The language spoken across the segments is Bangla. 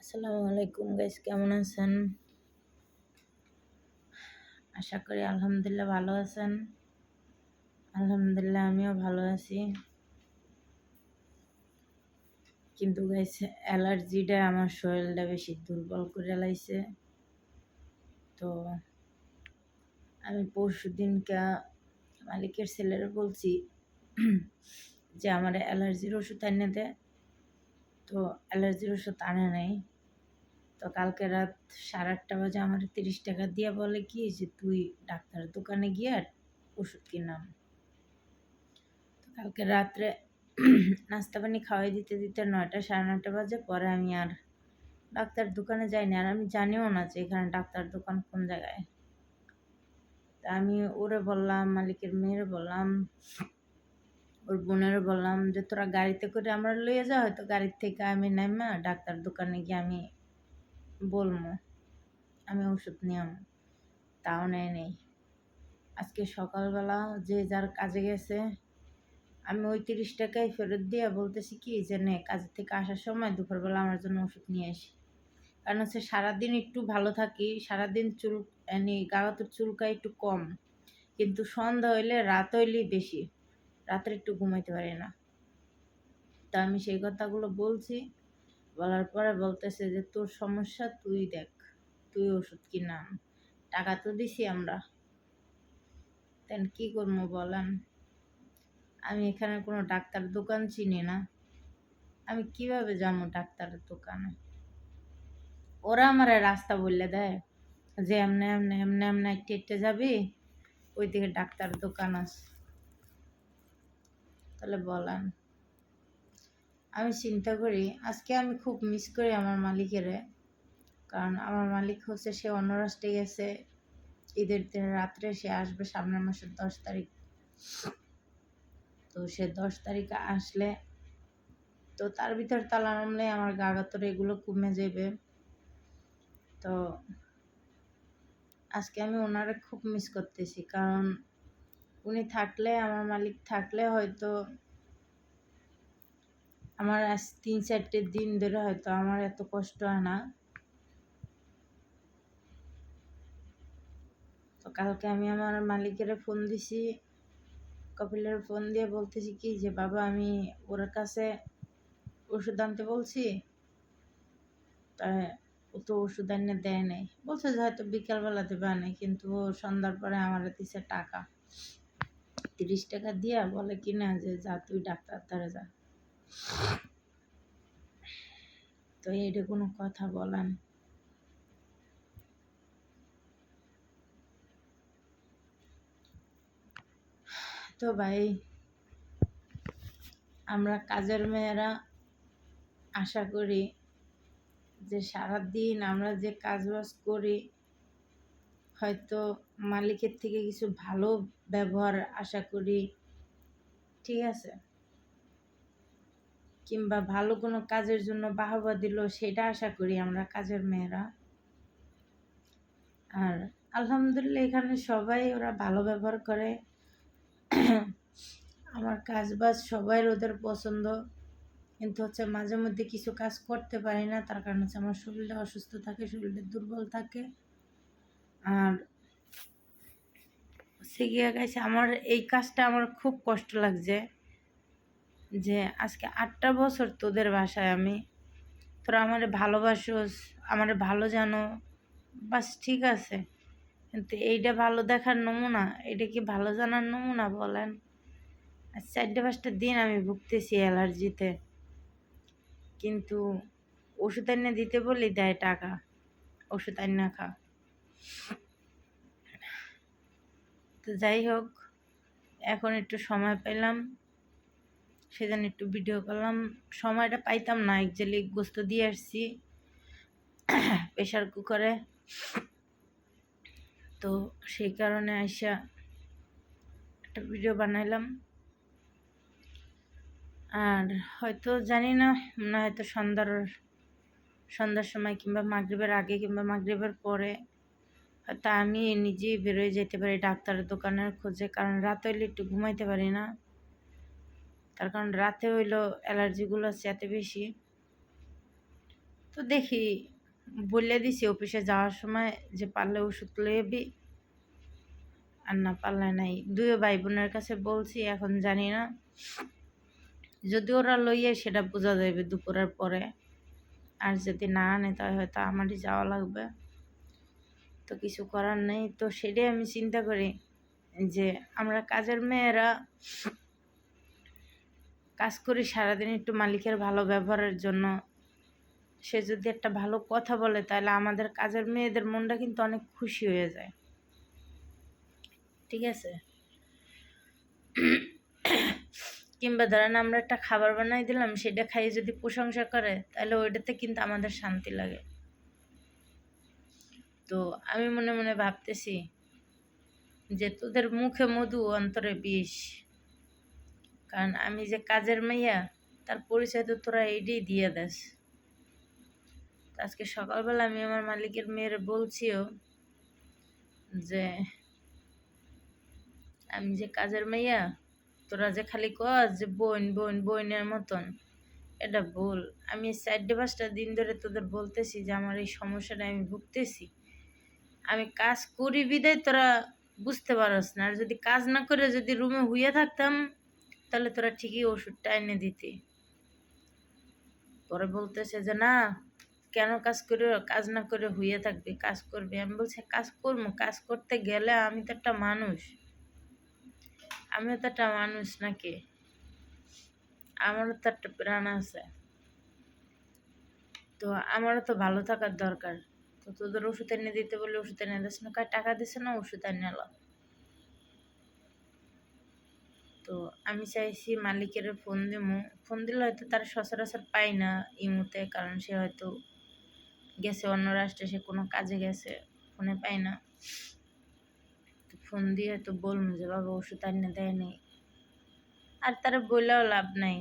আসসালামু আলাইকুম গাইস কেমন আছেন? আশা করি আলহামদুলিল্লাহ ভালো আছেন। আলহামদুলিল্লাহ আমিও ভালো আছি। কিন্তু গাইস অ্যালার্জিটা আমার শরীরটা বেশি দুর্বল করে লাইছে। তো আমি পরশু দিনকে মালিকের ছেলেরা বলছি যে আমার অ্যালার্জির ওষুধ এনে দে। তো অ্যালার্জির ওষুধ আনে নাই। তো কালকে রাত সাড়ে আটটা বাজে আমার তিরিশ টাকা দিয়ে বলে কি, যে তুই ডাক্তার দোকানে গিয়ে ওষুধ কিনাম তো কালকে রাত্রে নাস্তা পানি খাওয়াই দিতে দিতে নয়টা সাড়ে নয়টা বাজে, পরে আমি আর ডাক্তার দোকানে যাইনি। আর আমি জানিও না যে এখানে ডাক্তার দোকান কোন জায়গায়। তা আমি ওরে বললাম, মালিকের মেয়েরে বললাম ওর বোনের বললাম যে, তোরা গাড়িতে করে আমরা লইয়ে যা, হয়তো গাড়ির থেকে আমি নাইমা, ডাক্তার দোকানে গিয়ে আমি বলব আমি ওষুধ নিয়ম। তাও নেয় নেই। আজকে সকালবেলা যে যার কাজে গেছে, আমি ওই তিরিশ টাকায় ফেরত দিয়ে বলতেছি কি যে, নে কাজের থেকে আসার সময় দুপুরবেলা আমার জন্য ওষুধ নিয়ে আসি কারণ হচ্ছে সারাদিন একটু ভালো থাকি, সারাদিন চুল এনে গাগাতের চুলকা একটু কম, কিন্তু সন্ধ্যা হইলে রাত হইলেই বেশি। রাত্রে একটু ঘুমাইতে পারি না। তা আমি সেই কথাগুলো বলছি। বলার পরে বলতেছে যে, তোর সমস্যা তুই দেখ। তুই ওষুধ কিনা টাকা তো দিছি আমরা। তেন কি করব বলেন? আমি এখানে কোনো ডাক্তার দোকান চিনি না। আমি কীভাবে যাব ডাক্তারের দোকানে? ওরা আমার রাস্তা বললে দেয় যে এমনি এমনি এমনি এমনি একটু একটু যাবি ওই দিকে ডাক্তার দোকান আছে। তাহলে বলেন। আমি চিন্তা করি, আজকে আমি খুব মিস করি আমার মালিকেরে। কারণ আমার মালিক হচ্ছে, সে অন্য রাষ্ট্রে গেছে। ঈদের দিন রাত্রে সে আসবে সামনের মাসের দশ তারিখ। তো সে দশ তারিখে আসলে তো তার ভিতর তালা নামলে আমার গা গাগাতর এগুলো কমে যাবে। তো আজকে আমি ওনারে খুব মিস করতেছি, কারণ উনি থাকলে, আমার মালিক থাকলে হয়তো আমার আজ তিন, চারটে দিন ধরে হয়তো আমার এত কষ্ট হয় না। তো কালকে আমি আমার মালিকের ফোন দিছি, কপিলের ফোন দিয়ে বলতেছি কি যে, বাবা, আমি ওর কাছে ওষুধ আনতে বলছি তাই ও তো ওষুধ এনে দেয় নাই। বলছে যে হয়তো বিকালবেলা দেবে আনে, কিন্তু সন্ধ্যার পরে আমার দিছে টাকা। তিরিশ টাকা দিয়া বলে কিনা যে, যা, তুই ডাক্তার দ্বারা যা। তো এটা কোনো কথা বলেন তো ভাই, আমরা কাজের মেয়েরা আশা করি যে সারাদিন আমরা যে কাজবাজ করি হয়তো মালিকের থেকে কিছু ভালো ব্যবহার আশা করি, ঠিক আছে? কিংবা ভালো কোনো কাজের জন্য বাহবা দিল, সেটা আশা করি আমরা কাজের মেয়েরা। আর আলহামদুলিল্লাহ এখানে সবাই ওরা ভালো ব্যবহার করে। আমার কাজ বাজ সবাই ওদের পছন্দ। কিন্তু হচ্ছে মাঝে মধ্যে কিছু কাজ করতে পারি না, তার কারণ হচ্ছে আমার শরীরটা অসুস্থ থাকে, শরীরটা দুর্বল থাকে। আর সে গিয়ে গেছে আমার এই কাজটা আমার খুব কষ্ট লাগছে যে আজকে আটটা বছর তোদের বাসায় আমি, তোরা আমার ভালোবাসোস, আমার ভালো জানো, বাস ঠিক আছে। কিন্তু এইটা ভালো দেখার নমুনা এটা কি ভালো জানার নমুনা বলেন? আর চারটে পাঁচটা দিন আমি ভুগতেছি অ্যালার্জিতে। কিন্তু ওষুধ এনে দিতে বলি দেয় টাকা, ওষুধ এনে খা। তো যাই হোক, এখন একটু সময় পেলাম। সেদিন একটু ভিডিও করলাম। সময়টা পাইতাম না একজালি গোস্ত দিয়ে আসছি প্রেশার কুকারে তো সেই কারণে আইসা একটা ভিডিও বানাইলাম। আর হয়তো জানি না, মনে হয়তো সন্ধ্যার সন্ধ্যার সময় কিংবা মাগরীবের আগে কিংবা মাগরীবের পরে হয়তো আমি নিজেই বেরোয় যেতে পারি ডাক্তারের দোকানের খোঁজে, কারণ রাত হইলে একটু ঘুমাইতে পারি না। তার কারণ রাতে হইল অ্যালার্জিগুলো আছে এত বেশি। তো দেখি, বলে দিছি অফিসে যাওয়ার সময় যে পারলে ওষুধ লইবি আর না পারলে নাই। দুই ভাই বোনের কাছে বলছি, এখন জানি না। যদি ওরা লইয়ে সেটা বোঝা যাবে দুপুরের পরে। আর যদি না আনে তাহলে হয়তো আমারই যাওয়া লাগবে। তো কিছু করার নেই। তো সেটাই আমি চিন্তা করি যে আমরা কাজের মেয়েরা কাজ করি সারাদিন একটু মালিকের ভালো ব্যবহারের জন্য। সে যদি একটা ভালো কথা বলে তাহলে আমাদের কাজের মেয়েদের মনটা কিন্তু অনেক খুশি হয়ে যায়। ঠিক আছে? কিংবা ধরেন আমরা একটা খাবার বানাই দিলাম, সেটা খাইয়ে যদি প্রশংসা করে, তাহলে ওইটাতে কিন্তু আমাদের শান্তি লাগে। তো আমি মনে মনে ভাবতেছি যে তোদের মুখে মধু অন্তরে বিষ। কারণ আমি যে কাজের মাইয়া, তার পরিচয় তো তোরা এইটাই দিয়ে দেস। আজকে সকালবেলা আমি আমার মালিকের মেয়ের বলছিও যে, আমি যে কাজের মাইয়া, তোরা যে খালি কস যে বোন বোন, বোনের মতন, এটা ভুল। আমি চারটে পাঁচটা দিন ধরে তোদের বলতেছি যে আমার এই সমস্যাটা আমি ভুগতেছি। আমি কাজ করি বিদায়, তোরা বুঝতে পারস না। আর যদি কাজ না করে যদি রুমে হুইয়ে থাকতাম, তাহলে তোরা ঠিকই ওষুধটা এনে দিতি। পরে বলতেছে যে, না, কেন কাজ করে, কাজ না করে হুইয়ে থাকবি? কাজ করবি? আমি বলছি, কাজ করব। কাজ করতে গেলে আমি তো একটা মানুষ। আমিও তো একটা মানুষ নাকি? আমারও তো একটা প্রাণ আছে। তো আমারও তো ভালো থাকার দরকার। তো তোদের ওষুধ এনে দিতে বলে ওষুধ এনে দিস না টাকা দিছে না, ওষুধ এনে তো আমি চাইছি মালিকের ফোন দিমু। ফোন দিলে হয়তো তার সচরাচর পাই না ইমুতে কারণ সে হয়তো গেছে অন্য রাষ্ট্রে, সে কোনো কাজে গেছে, ফোনে পাই না। তো ফোন দিয়ে হয়তো বলব যে, বাবা, ওষুধ আনিয়ে দেয়নি আর তারা বললেও লাভ নাই।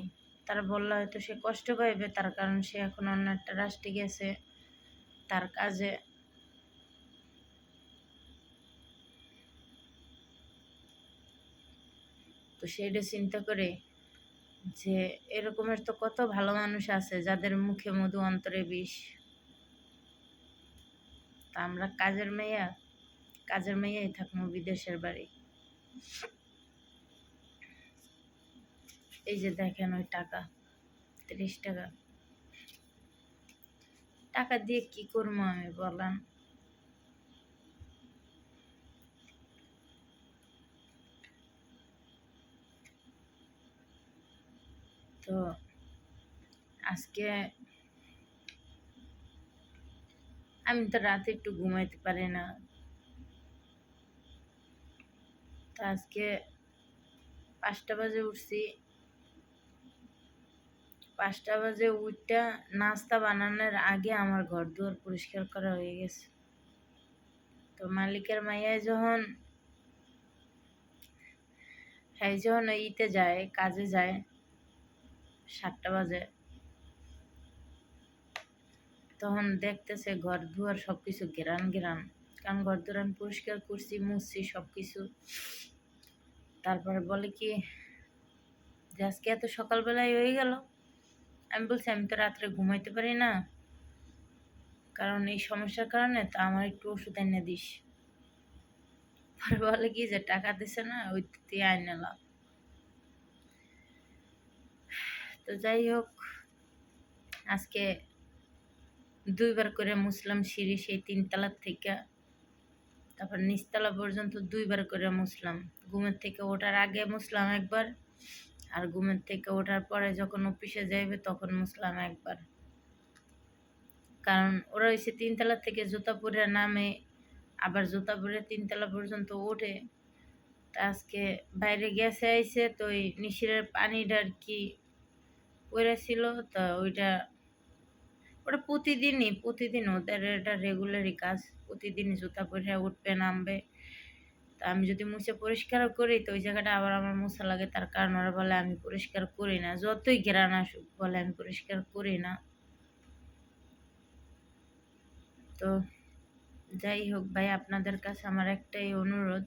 তারা বললে হয়তো সে কষ্ট পাইবে, তার কারণ সে এখন অন্য একটা রাষ্ট্রে গেছে। তার কাজে। তো সেইটা চিন্তা করে যে এরকমের তো কত ভালো মানুষ আছে যাদের মুখে মধু, অন্তরে বিষ। তা আমরা কাজের মেয়া, কাজের মেয়েই থাকব বিদেশের বাড়ি। এই যে দেখেন ওই টাকা, তিরিশ টাকা। টাকা দিয়ে কি করব আমি, বলেন। তো আজকে আমি তো রাতে একটু ঘুমাইতে পারি না। তো আজকে পাঁচটা বাজে উঠছি। পাঁচটা বাজে উঠটা নাস্তা বানানোর আগে আমার ঘর দুয়ার পরিষ্কার করা হয়ে গেছে। তো মালিকের মাইয়ায় যখন হ্যাঁ যখন ইতে যায়, কাজে যায়, সাতটা বাজে, তখন দেখতেছে ঘর দুয়ার সব কিছু গেরান গেরান কারণ ঘর দুয়ার আমি পরিষ্কার করছি, মুছছি সব কিছু তারপরে বলে কি আজকে এত সকালবেলায় হয়ে গেল। আমি বলছি, আমি তো রাত্রে ঘুমাইতে পারি না। কারণ এই সমস্যার কারণে তা আমার একটু ওষুধ এনে দিস। পরে বলে কি যে, টাকা দিছে না ওই দিয়ে আইনালাম তো যাই হোক, আজকে দুইবার করে মুসলাম সিঁড়ি সেই তিনতলার থেকে, তারপর নিচতলা পর্যন্ত দুইবার করে মুসলাম। ঘুমের থেকে ওঠার আগে মুসলাম একবার। আর ঘুমের থেকে ওঠার পরে যখন অফিসে যাইবে তখন মুসলাম একবার। কারণ ওরা হয়েছে তিনতলা থেকে জুতা পরে নামে, আবার জুতা পরে তিনতলা পর্যন্ত ওঠে। তা আজকে বাইরে গেছে, আইছে, তো ওই নিশিরের পানিটা আর কি ছিল, তো ওইটা ওটা প্রতিদিনই, প্রতিদিন ওদের এটা রেগুলারই কাজ। প্রতিদিন জুতা পরে উঠবে, নামবে। আমি যদি মুছে পরিষ্কার করি, তো ওই জায়গাটা আবার আমার মোছা লাগে। তার কারণ ওরা বলে, আমি পরিষ্কার করি না। যতই ঘেরান আসুক, বলে, আমি পরিষ্কার করি না। তো যাই হোক ভাই, আপনাদের কাছে আমার একটাই অনুরোধ।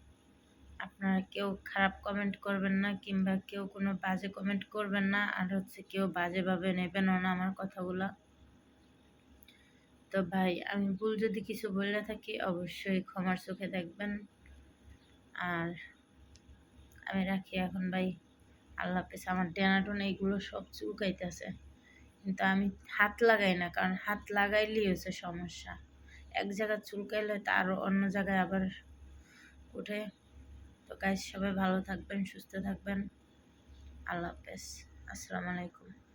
আপনারা কেউ খারাপ কমেন্ট করবেন না, কিংবা কেউ কোনো বাজে কমেন্ট করবেন না, আর হচ্ছে কেউ বাজেভাবে নেবেনও না আমার কথাগুলো। তো ভাই, আমি ভুল যদি কিছু বলে থাকি, অবশ্যই ক্ষমার চোখে দেখবেন। আর আমি রাখি এখন ভাই। আল্লাহ হাফেজ, আমার ডেনা ডেনাটন এইগুলো সব চুলকাইতেছে। কিন্তু আমি হাত লাগাই না, কারণ হাত লাগাইলেই হচ্ছে সমস্যা। এক জায়গায় চুলকাইলে তার অন্য জায়গায় আবার উঠে। তো গাইজ সবাই ভালো থাকবেন, সুস্থ থাকবেন। আল্লাহ হাফেজ, আসসালামু আলাইকুম।